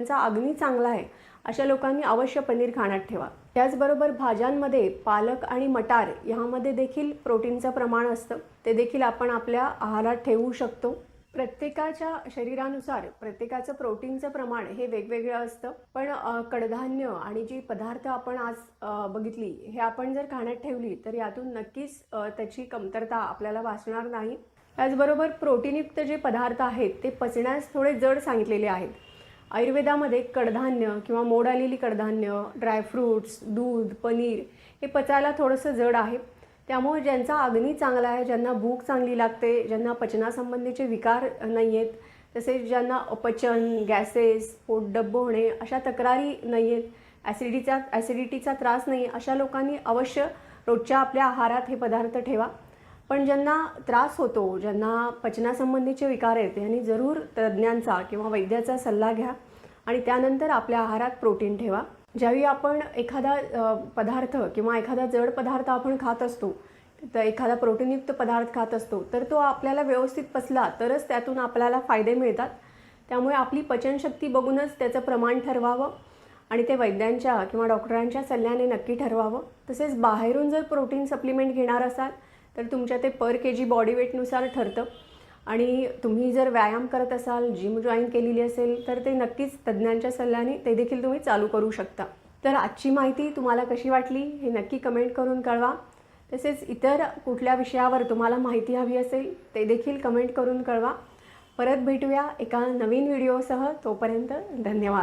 त्यांचा अग्नी चांगला आहे अशा लोकांनी अवश्य पनीर खाण्यात ठेवा. त्याचबरोबर भाज्यांमध्ये पालक आणि मटार ह्यामध्ये देखील प्रोटीनचं प्रमाण असतं. ते देखील आपण आपल्या आहारात ठेवू शकतो. प्रत्येकाच्या शरीरानुसार प्रत्येकाचं प्रोटीनचं प्रमाण हे वेगवेगळं असतं. पण कडधान्य आणि जी पदार्थ आपण आज बघितली हे आपण जर खाण्यात ठेवली तर यातून नक्कीच त्याची कमतरता आपल्याला भासणार नाही. त्याचबरोबर प्रोटीनयुक्त जे पदार्थ आहेत ते पचण्यास थोडे जड सांगितलेले आहेत. आयुर्वेदामध्ये कडधान्य किंवा मोड आलेली कडधान्य ड्रायफ्रूट्स दूध पनीर हे पचायला थोडंसं जड आहे. त्यामुळे ज्यांचा अग्नी चांगला आहे ज्यांना भूक चांगली लागते ज्यांना पचनासंबंधीचे विकार नाही आहेत तसेच ज्यांना अपचन गॅसेस पोटडब्ब होणे अशा तक्रारी नाही आहेत ॲसिडीचा ॲसिडिटीचा त्रास नाही अशा लोकांनी अवश्य रोजच्या आपल्या आहारात हे पदार्थ ठेवा. पण ज्यांना त्रास होतो ज्यांना पचनासंबंधीचे विकार आहेत यांनी जरूर तज्ज्ञांचा किंवा वैद्याचा सल्ला घ्या आणि त्यानंतर आपल्या आहारात प्रोटीन ठेवा. ज्यावेळी आपण एखादा पदार्थ किंवा एखादा जड पदार्थ आपण खात असतो तर एखादा प्रोटीनयुक्त पदार्थ खात असतो तर तो आपल्याला व्यवस्थित पचला तरच त्यातून आपल्याला फायदे मिळतात. त्यामुळे आपली पचनशक्ती बघूनच त्याचं प्रमाण ठरवावं आणि ते वैद्यांच्या किंवा डॉक्टरांच्या सल्ल्याने नक्की ठरवावं. तसेच बाहेरून जर प्रोटीन सप्लिमेंट घेणार असाल तर तुमच्या ते पर के जी बॉडी वेटनुसार ठरतं. आणि तुम्ही जर व्यायाम करत असाल जिम जॉईन केलेली असेल तर ते नक्कीच तज्ज्ञांच्या सल्ल्याने ते देखील तुम्ही चालू करू शकता. तर आजची माहिती तुम्हाला कशी वाटली हे नक्की कमेंट करून कळवा. तसेच इतर कुठल्या विषयावर तुम्हाला माहिती हवी असेल ते देखील कमेंट करून कळवा. परत भेटूया एका नवीन व्हिडिओसह तोपर्यंत धन्यवाद.